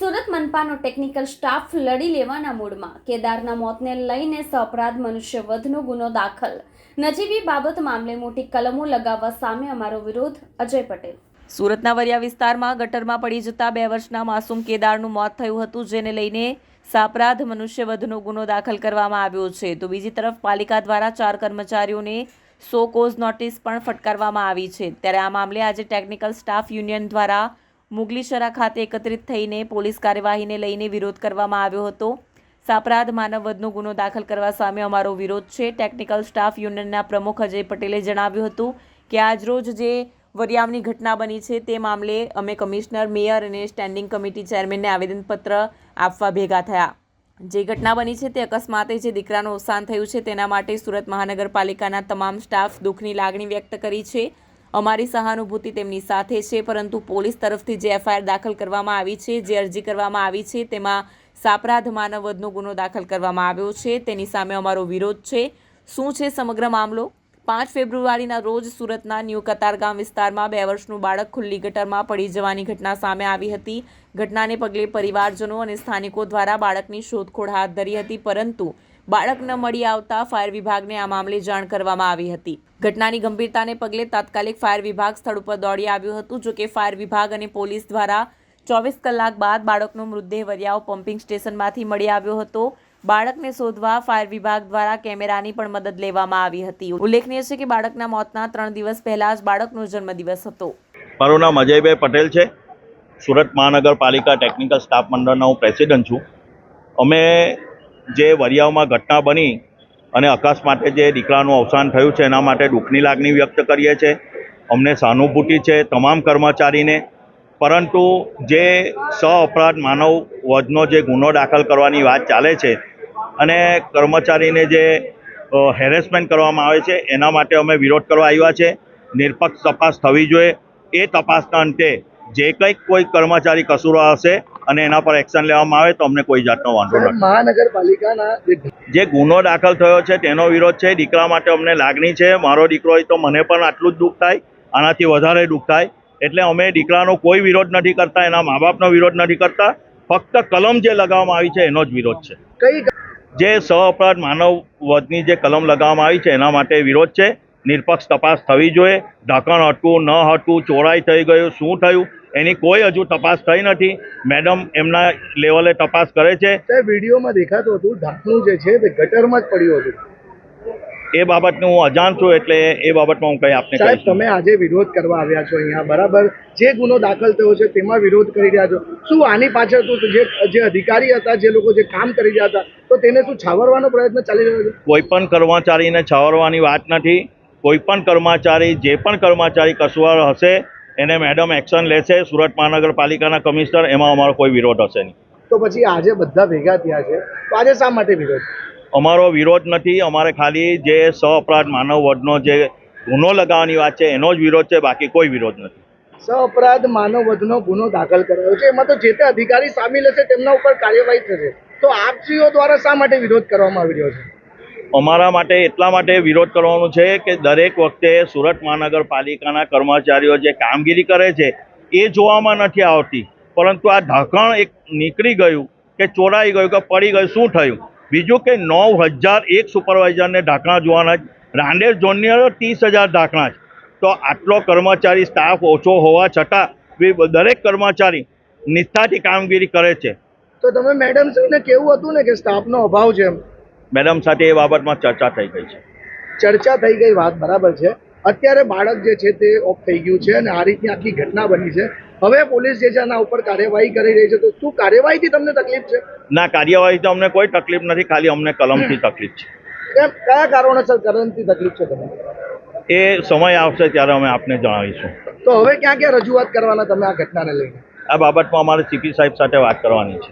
Surat મનપાનો technical staff લડી લેવાના મૂડમાં. કેદારના મોતને લઈને સઅપરાધ મનુષ્ય વધનો ગુનો દાખલ. નજીવી બાબત મામલે મોટી કલમો લગાવવા સામે અમારો વિરોધ, અજય પટેલ. સુરતના વરિયા વિસ્તારમાં ગટરમાં પડી જતા બે વર્ષના માસૂમ કેદારનું મોત થયું હતું, જેને લઈને સાપરાધ મનુષ્યવધનો ગુનો દાખલ કરવામાં આવ્યો છે. તો બીજી તરફ પાલિકા દ્વારા ચાર કર્મચારીઓને સો કોઝ નોટિસ પણ ફટકારવામાં આવી છે. ત્યારે આ મામલે આજે ટેકનિકલ સ્ટાફ યુનિયન દ્વારા મુગલીશરા ખાતે એકત્રિત થઈને પોલીસ કાર્યવાહીને લઈને વિરોધ કરવામાં આવ્યો હતો. સાપરાધ માનવવધનો ગુનો દાખલ કરવા સામે અમારો વિરોધ છે. ટેકનિકલ સ્ટાફ યુનિયનના પ્રમુખ અજય પટેલે જણાવ્યું હતું કે આજરોજ જે વરિયામની ઘટના બની છે તે મામલે અમે કમિશનર, મેયર અને સ્ટેન્ડિંગ કમિટી ચેરમેનને આવેદનપત્ર આપવા ભેગા થયા. જે ઘટના બની છે તે અકસ્માતે જે દીકરાનું અવસાન થયું છે તેના માટે સુરત મહાનગરપાલિકાના તમામ સ્ટાફ દુઃખની લાગણી વ્યક્ત કરી છે. અમારી સહાનુભૂતિ તેમની સાથે છે, પરંતુ પોલીસ તરફથી જે એફઆઈઆર દાખલ કરવામાં આવી છે, જે અરજી કરવામાં આવી છે, તેમાં સાપરાધ માનવવધનો ગુનો દાખલ કરવામાં આવ્યો છે. તેની સામે અમારો વિરોધ છે. શું છે સમગ્ર મામલો? પાંચ ફેબ્રુઆરીના રોજ સુરતના ન્યૂ કતારગામ વિસ્તારમાં બે વર્ષનું બાળક ખુલ્લી ગટરમાં પડી જવાની ઘટના સામે આવી હતી. ઘટનાને પગલે પરિવારજનો અને સ્થાનિકો દ્વારા બાળકની શોધખોળ હાથ ધરી હતી, પરંતુ બાળક ન મળી આવતા ફાયર વિભાગને આ મામલે જાણ કરવામાં આવી હતી. ઘટનાની ગંભીરતાને પગલે તાત્કાલિક ફાયર વિભાગ સ્થળ ઉપર દોડી આવ્યું હતું, જોકે ફાયર વિભાગ અને પોલીસ દ્વારા ચોવીસ કલાક બાદ બાળકનો મૃતદેહ વરિયાઓ પમ્પિંગ સ્ટેશનમાંથી મળી આવ્યો હતો. બાળકને શોધવા ફાયર વિભાગ દ્વારા કેમેરાની પણ મદદ લેવામાં આવી હતી. ઉલ્લેખનીય છે કે બાળકના મોતના ત્રણ દિવસ પહેલા જ બાળકનો જન્મદિવસ હતો. મારું નામ અજયભાઈ પટેલ છે. સુરત મહાનગરપાલિકા ટેકનિકલ સ્ટાફ મંડળના હું પ્રેસિડન્ટ છું. અમે જે વરિયાઓમાં ઘટના બની અને અકસ્માતે જે દીકરાનું અવસાન થયું છે, એના માટે દુઃખની લાગણી વ્યક્ત કરીએ છીએ. અમને સહાનુભૂતિ છે તમામ કર્મચારીને. પરંતુ જે સ અપરાધ માનવ વધનો જે ગુનો દાખલ કરવાની વાત ચાલે છે અને કર્મચારીને જે હેરેસમેન્ટ કરવામાં આવે છે, એના માટે અમે વિરોધ કરવા આવ્યા છે. નિરપક્ષ તપાસ થવી જોઈએ. એ તપાસના અંતે જે કંઈક કોઈ કર્મચારી કસૂરો હશે અને એના પર એક્શન લેવામાં આવે તો અમને કોઈ જાતનો વાંધો નથી. મહાનગરપાલિકાના જે ગુનો દાખલ થયો છે તેનો વિરોધ છે દીકરા માટે અમને લાગણી છે મારો દીકરો હોય તો મને પણ આટલું જ દુઃખ થાય આનાથી વધારે દુઃખ થાય. એટલે અમે દીકરાનો કોઈ વિરોધ નથી કરતા એના મા બાપનો વિરોધ નથી કરતા. ફક્ત કલમ જે લગાવવામાં આવી છે એનો જ વિરોધ છે. કઈ જે સહ અપરાધ માનવ વધની જે કલમ લગાવવામાં આવી છે એના માટે વિરોધ છે. નિરપક્ષ તપાસ થવી જોઈએ. ઢાંકણ હટવું ન હટવું ચોરાઈ થઈ ગયું શું થયું? એની કોઈ હજુ તપાસ થઈ નથી. મેડમ એમના લેવલે તપાસ કરે છે. વિડીયોમાં દેખાતું હતું ઢાંકણું જે છે તે ગટરમાં જ પડ્યું હતું. એ બાબતનું હું અજાણ છું એટલે એ બાબતમાં હું કંઈ આપને સાહેબ તમે આજે વિરોધ કરવા આવ્યા છો અહીંયા બરાબર? જે ગુનો દાખલ થયો છે તેમાં વિરોધ કરી રહ્યા છો. શું આની પાછળ તો જે જે અધિકારી હતા જે લોકો જે કામ કરી રહ્યા હતા તો તેને શું છાવરવાનો પ્રયત્ન ચાલી રહ્યો છે? કોઈ પણ કર્મચારીને છાવરવાની વાત નથી. કોઈ પણ કર્મચારી જે પણ કર્મચારી કસુવાર હશે એને મેડમ એક્શન લેશે સુરત મહાનગરપાલિકાના કમિશનર એમાં અમારો કોઈ વિરોધ હશે નહીં. તો પછી આજે બધા ભેગા થયા છે. તો આજે શા માટે વિરોધ? અમારો વિરોધ નથી અમારે ખાલી જે સ અપરાધ માનવ વધનો જે ગુનો લગાવવાની વાત છે એનો જ વિરોધ છે બાકી કોઈ વિરોધ નથી. સ અપરાધ માનવ વધનો ગુનો દાખલ કરાયો છે. એમાં તો જે તે અધિકારી સામેલ હશે તેમના ઉપર કાર્યવાહી થશે. તો આપશ્રીઓ દ્વારા શા માટે વિરોધ કરવામાં આવી રહ્યો છે? અમારા માટે એટલા માટે વિરોધ કરવાનો છે કે દરેક વખતે સુરત મહાનગરપાલિકાના કર્મચારીઓ જે કામગીરી કરે છે, એ જોવામાં નથી આવતી. પરંતુ આ ઢાંકણ એક નીકળી ગયું કે ચોરાઈ ગયું કે પડી ગયું, શું થયું? બીજું કે નવ હજાર એક સુપરવાઇઝરને ઢાંકણા જોવાના જ. રાંડેર ઝોનની ત્રીસ હજાર ઢાંકણા છે તો આટલો કર્મચારી સ્ટાફ ઓછો હોવા છતાં દરેક કર્મચારી નિષ્ઠાથી કામગીરી કરે છે. તો તમે મેડમ શ્રીને કેવું હતું ને કે સ્ટાફનો અભાવ છે એમ? મેડમ સાથે એ બાબતમાં ચર્ચા થઈ ગઈ છે. ચર્ચા થઈ ગઈ વાત બરાબર છે. અત્યારે બાળક જે છે તે ઓફ થઈ ગયું છે અને આ રીતની આખી ઘટના બની છે. હવે પોલીસ જે છે આના ઉપર કાર્યવાહી કરી રહી છે. તો શું કાર્યવાહીથી તમને તકલીફ છે? ના કાર્યવાહી તો અમને કોઈ તકલીફ નથી. ખાલી અમને કલમથી તકલીફ છે. કેમ? કયા કારણોસર કલમથી તકલીફ છે તમને? એ સમય આવશે ત્યારે અમે આપને જણાવીશું. તો હવે ક્યાં ક્યાં રજૂઆત કરવાના તમે આ ઘટનાને લઈને? આ બાબતમાં અમારે સીપી સાહેબ સાથે વાત કરવાની છે.